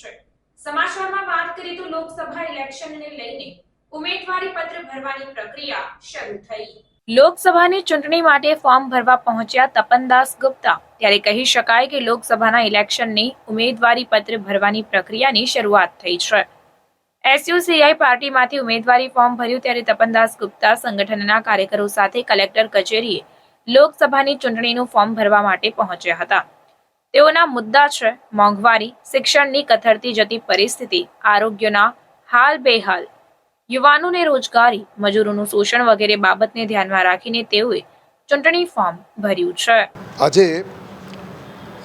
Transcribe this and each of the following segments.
છે. સમાચારમાં વાત કરીએ તો લોકસભા ઇલેક્શનને લઈને ઉમેદવારી પત્ર ભરવાની પ્રક્રિયા શરૂ થઈ. લોકસભાની ચૂંટણી માટે ફોર્મ ભરવા પહોંચ્યા તપનદાસ ગુપ્તા. ત્યારે કહી શકાય કે લોકસભાના ઇલેક્શનની ઉમેદવારી પત્ર ભરવાની પ્રક્રિયાની શરૂઆત થઈ છે. એસયુસીઆઈ પાર્ટીમાંથી ઉમેદવારી ફોર્મ ભર્યું ત્યારે તપનદાસ ગુપ્તા સંગઠનના કાર્યકરો સાથે કલેક્ટર કચેરીએ લોકસભાની ચૂંટણીનું ફોર્મ ભરવા માટે પહોંચ્યા હતા. તેઓના મુદ્દા છે મોંઘવારી, શિક્ષણની કથળતી જતી પરિસ્થિતિ, આરોગ્યના હાલ બેહાલ. યુવાનોને રોજગારી, મજૂરોનું શોષણ વગેરે બાબતને ધ્યાનમાં રાખીને તેઓએ ચૂંટણી ફોર્મ ભર્યું છે. આજે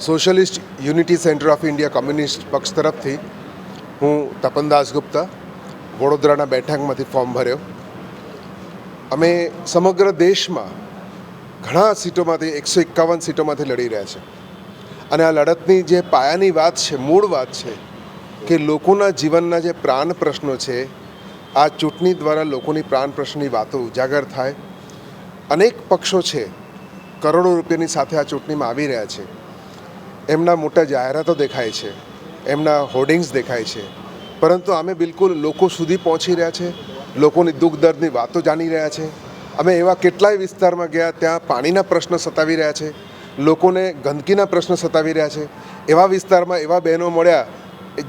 socialist unity centre of India communist પક્ષ તરફથી હું તપન ગુપ્તા વડોદરાના બેઠકમાંથી ફોર્મ ભર્યો. અમે સમગ્ર દેશમાં ઘણા સીટોમાંથી, એકસો એકાવન સીટોમાંથી લડી રહ્યા છે અને આ લડતની જે પાયાની વાત છે, મૂળ વાત છે કે લોકોના જીવનના જે પ્રાણ પ્રશ્નો છે, આ ચૂંટણી દ્વારા લોકોની પ્રાણ પ્રશ્નની વાતો ઉજાગર થાય. અનેક પક્ષો છે, કરોડો રૂપિયાની સાથે આ ચૂંટણીમાં આવી રહ્યા છે. એમના મોટા જાહેરાતો દેખાય છે, એમના હોર્ડિંગ્સ દેખાય છે. પરંતુ અમે બિલકુલ લોકો સુધી પહોંચી રહ્યા છે, લોકોની દુઃખ દર્દની વાતો જાણી રહ્યા છે. અમે એવા કેટલાય વિસ્તારમાં ગયા, ત્યાં પાણીના પ્રશ્નો સતાવી રહ્યા છે. લોકોને ગંદકીના પ્રશ્ન સતાવી રહ્યા છે. એવા વિસ્તારમાં એવા બહેનો મળ્યા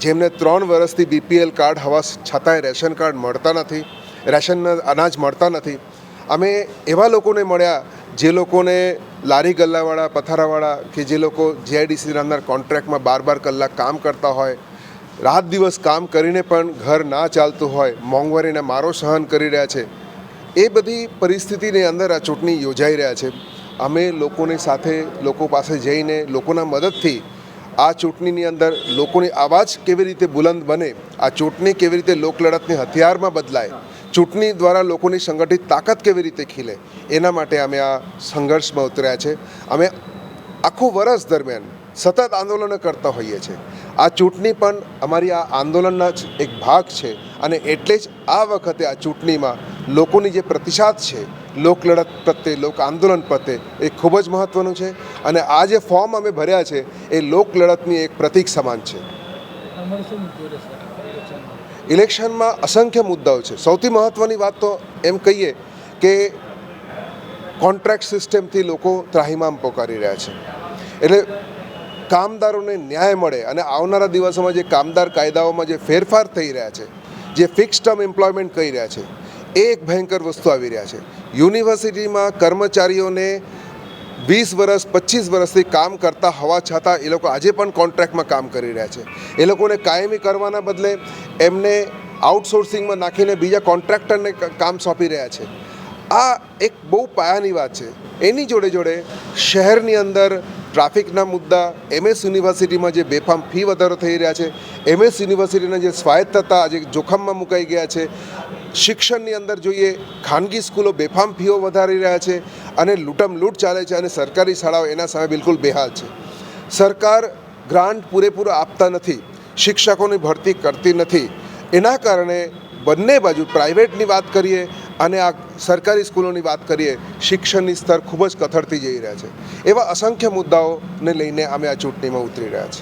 જેમને ત્રણ વર્ષથી બીપીએલ કાર્ડ હવા છતાંય રેશન કાર્ડ મળતા નથી, રેશનના અનાજ મળતા નથી. અમે એવા લોકોને મળ્યા જે લોકોને લારી ગલ્લાવાળા, પથારાવાળા કે જે લોકો જીઆઈડીસી અંદર કોન્ટ્રાક્ટમાં બાર બાર કલાક કામ કરતા હોય, રાત દિવસ કામ કરીને પણ ઘર ના ચાલતું હોય, મોંઘવારીને મારો સહન કરી રહ્યા છે. એ બધી પરિસ્થિતિની અંદર આ ચૂંટણી યોજાઈ રહ્યા છે. અમે લોકોની સાથે લોકો પાસે જઈને લોકોના મદદથી આ ચૂંટણીની અંદર લોકોની અવાજ કેવી રીતે બુલંદ બને, આ ચૂંટણી કેવી રીતે લોકલડતની હથિયારમાં બદલાય, ચૂંટણી દ્વારા લોકોની સંગઠિત તાકાત કેવી રીતે ખીલે, એના માટે અમે આ સંઘર્ષમાં ઉતર્યા છે. અમે આખું વર્ષ દરમિયાન સતત આંદોલનો કરતા હોઈએ છીએ. આ ચૂંટણી પણ અમારી આ આંદોલનના જ એક ભાગ છે અને એટલે જ આ વખતે આ ચૂંટણીમાં લોકોની જે પ્રતિસાદ છે લોકલડત પ્રત્યે લોક આંદોલન પ્રત્યે એ ખૂબ જ મહત્ત્વનું છે અને આ જે ફોર્મ અમે ભર્યા છે એ લોકલડતની એક પ્રતીક સમાન છે. ઇલેક્શનમાં? અસંખ્ય મુદ્દાઓ છે. સૌથી મહત્ત્વની વાત તો એમ કહીએ કે કોન્ટ્રાક્ટ સિસ્ટમથી લોકો ત્રાહિમામ પોકારી રહ્યા છે. એટલે કામદારોને ન્યાય મળે અને આવનારા દિવસોમાં જે કામદાર કાયદાઓમાં જે ફેરફાર થઈ રહ્યા છે જે ફિક્સ ટર્મ એમ્પ્લોયમેન્ટ કહી રહ્યા છે એ એક ભયંકર વસ્તુ આવી રહ્યા છે. યુનિવર્સિટીમાં કર્મચારીઓને વીસ વર્ષ પચીસ વર્ષથી કામ કરતા હોવા છતાં એ લોકો આજે પણ કોન્ટ્રાક્ટમાં કામ કરી રહ્યા છે. એ લોકોને કાયમી કરવાના બદલે એમને આઉટસોર્સિંગમાં નાખીને બીજા કોન્ટ્રાક્ટરને કામ સોંપી રહ્યા છે. આ એક બહુ પાયાની વાત છે. એની જોડે જોડે શહેરની અંદર ટ્રાફિકના મુદ્દા એમએસ યુનિવર્સિટીમાં જે બેફામ ફી વધારો થઈ રહ્યા છે એમએસ યુનિવર્સિટીના જે સ્વાયત્તતા આજે જોખમમાં મુકાઈ ગયા છે શિક્ષણની અંદર જોઈએ, ખાનગી સ્કૂલો બેફામ ફીઓ વધારી રહ્યા છે અને લૂંટમ લૂંટ ચાલે છે અને સરકારી શાળાઓ એના સામે બિલકુલ બેહાલ છે. સરકાર ગ્રાન્ટ પૂરેપૂરો આપતા નથી, શિક્ષકોની ભરતી કરતી નથી. એના કારણે બંને બાજુ પ્રાઇવેટની વાત કરીએ અને આ સરકારી સ્કૂલોની વાત કરીએ, શિક્ષણની સ્તર ખૂબ જ કથળતી જઈ રહ્યા છે. એવા અસંખ્ય મુદ્દાઓને લઈને અમે આ ચૂંટણીમાં ઉતરી રહ્યા છીએ.